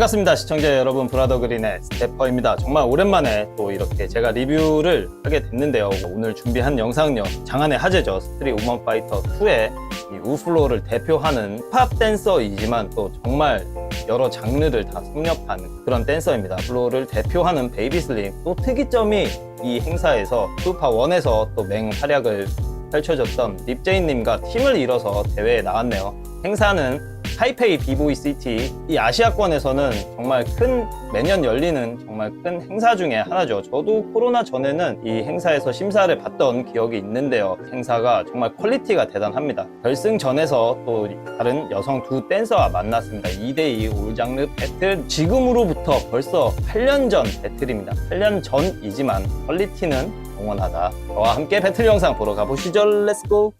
반갑습니다 시청자 여러분. 브라더 그린의 스태퍼입니다. 정말 오랜만에 또 이렇게 제가 리뷰를 하게 됐는데요. 오늘 준비한 영상은요. 장안의 화제죠. 스트릿 우먼 파이터 2의 이 우플로를 대표하는 힙합 댄서이지만 또 정말 여러 장르를 다 섭렵한 그런 댄서입니다. 플로를 대표하는 베이비슬림. 또 특이점이 이 행사에서 슈파1에서 또 맹활약을 펼쳐졌던 립제이님과 팀을 이뤄서 대회에 나왔네요. 행사는 타이페이 비보이 시티 이 아시아권에서는 정말 큰 매년 열리는 정말 큰 행사 중에 하나죠. 저도 코로나 전에는 이 행사에서 심사를 받던 기억이 있는데요. 행사가 정말 퀄리티가 대단합니다. 결승전에서 또 다른 여성 두 댄서와 만났습니다. 2대2 올장르 배틀 지금으로부터 벌써 8년 전 배틀입니다. 8년 전이지만 퀄리티는 영원하다. 저와 함께 배틀 영상 보러 가보시죠. 렛츠고!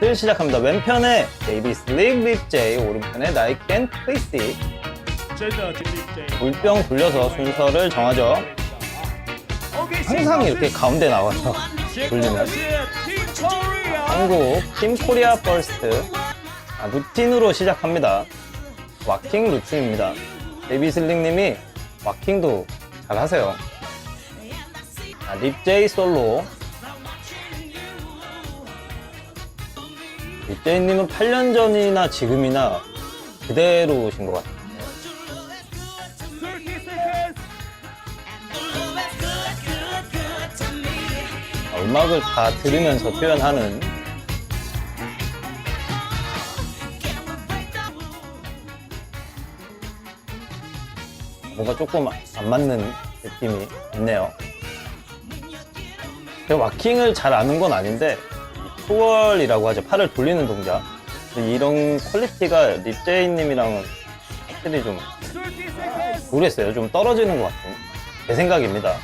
를 시작합니다. 왼편에 JB 슬립 립제이, 오른편에 나이키 앤 트레이시. 물병 굴려서 순서를 정하죠. 항상 이렇게 가운데 나와서 굴리면. 한국 팀 코리아 퍼스트 아, 루틴으로 시작합니다. 왁킹 루틴입니다. 데이비스 링 님이 왁킹도 잘하세요. 아, 립제이 솔로 립제이님은 8년 전이나 지금이나 그대로신 것 같아요. 30 seconds 아, 음악을 다 들으면서 표현하는 뭔가 조금 안 맞는 느낌이 있네요. 제가 와킹을 잘 아는 건 아닌데 이 투월이라고 하죠. 팔을 돌리는 동작. 이런 퀄리티가 립제이님이랑은 확실히 좀30 seconds 모르겠어요. 좀 떨어지는 것 같은 제 생각입니다.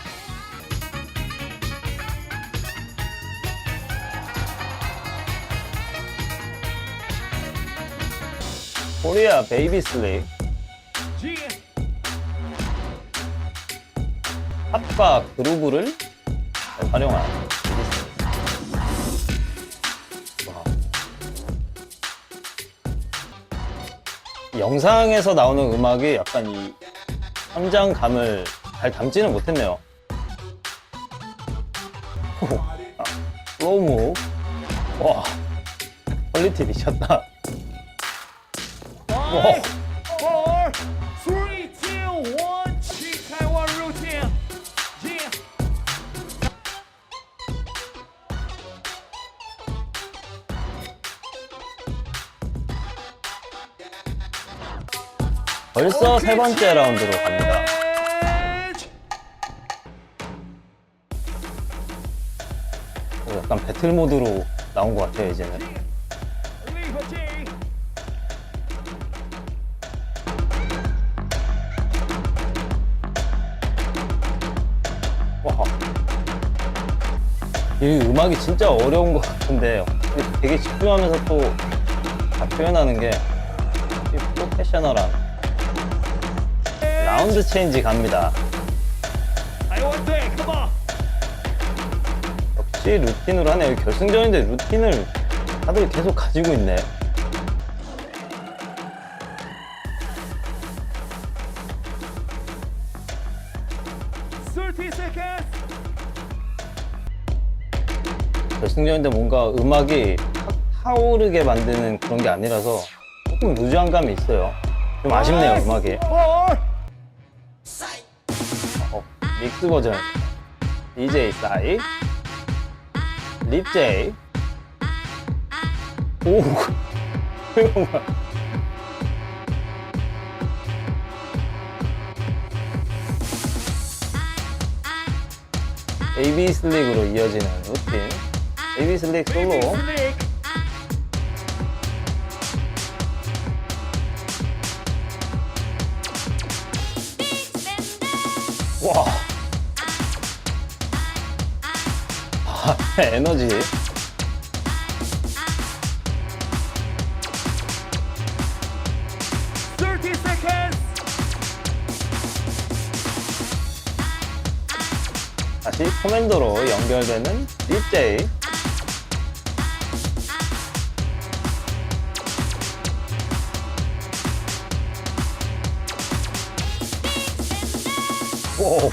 코리아 베이비 G 팝과 그루브를 활용한 영상에서 나오는 음악이 약간 이 현장감을 잘 담지는 못했네요. 호. 아, 슬로우 와 퀄리티 미쳤다. 와. 벌써 세 번째 라운드로 갑니다. 어, 약간 배틀 모드로 나온 것 같아요 이제는. 이 음악이 진짜 어려운 것 같은데 되게 집중하면서 또 다 표현하는 게이 프로페셔널한 라운드 체인지 갑니다. 역시 루틴으로 하네요. 결승전인데 루틴을 다들 계속 가지고 있네. 결승전인데 뭔가 음악이 탁 타오르게 만드는 그런 게 아니라서 조금 루즈한 감이 있어요. 좀 아쉽네요, 음악이. 믹스 버전. DJ 싸이. 립제이. 오, 이거 봐. AB 슬릭으로 이어지는 루틴. AB 슬릭 솔로. Slick 와. 아, 에너지. 다시 커맨더로 연결되는 DJ. 오.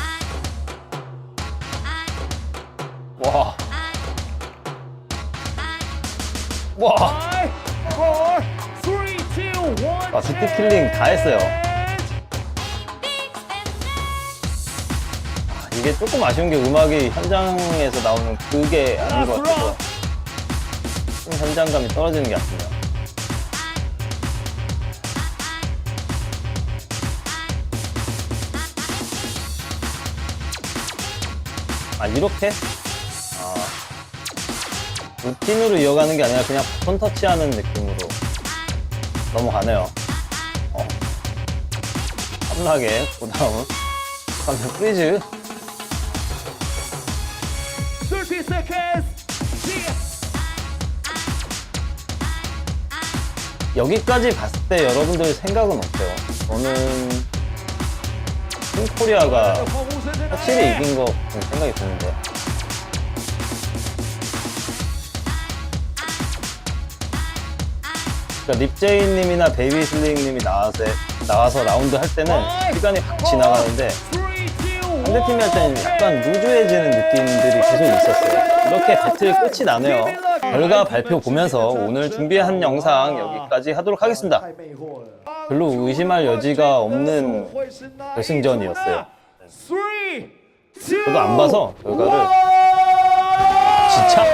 와. 와, 비트 킬링 다 했어요. 이게 조금 아쉬운 게 음악이 현장에서 나오는 그게 아닌 것 같아서 좀 현장감이 떨어지는 게 아쉽네요. 아 이렇게? 아 루틴으로 이어가는 게 아니라 그냥 손 터치하는 느낌으로 넘어가네요. 어. 탐나게 그 다음은 가면 프리즈 30 seconds. Yeah. 여기까지 봤을 때 여러분들 생각은 어때요? 저는 팀코리아가 확실히 이긴 것 같은 생각이 드는데 그러니까 립제이님이나 베이비슬링님이 나와서, 나와서 라운드 할 때는 시간이 확 지나가는데 상대 팀이 할 때는 약간 루즈해지는 느낌들이 계속 있었어요. 이렇게 배틀 끝이 나네요. 결과 발표 보면서 오늘 준비한 영상 여기까지 하도록 하겠습니다. 별로 의심할 여지가 없는 결승전이었어요. 저도 안 봐서 결과를 진짜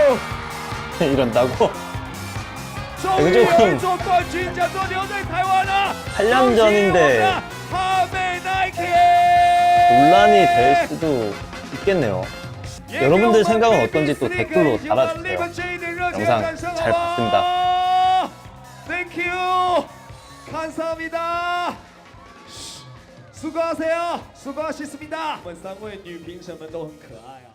이런다고 이거 조금 8년 전인데 논란이 될 수도 있겠네요. 여러분들 생각은 어떤지 또 댓글로 달아주세요. 영상 잘 봤습니다. 땡큐 감사합니다. 수고하세요. 수고하셨습니다. 我们三位女评审们都很可爱啊。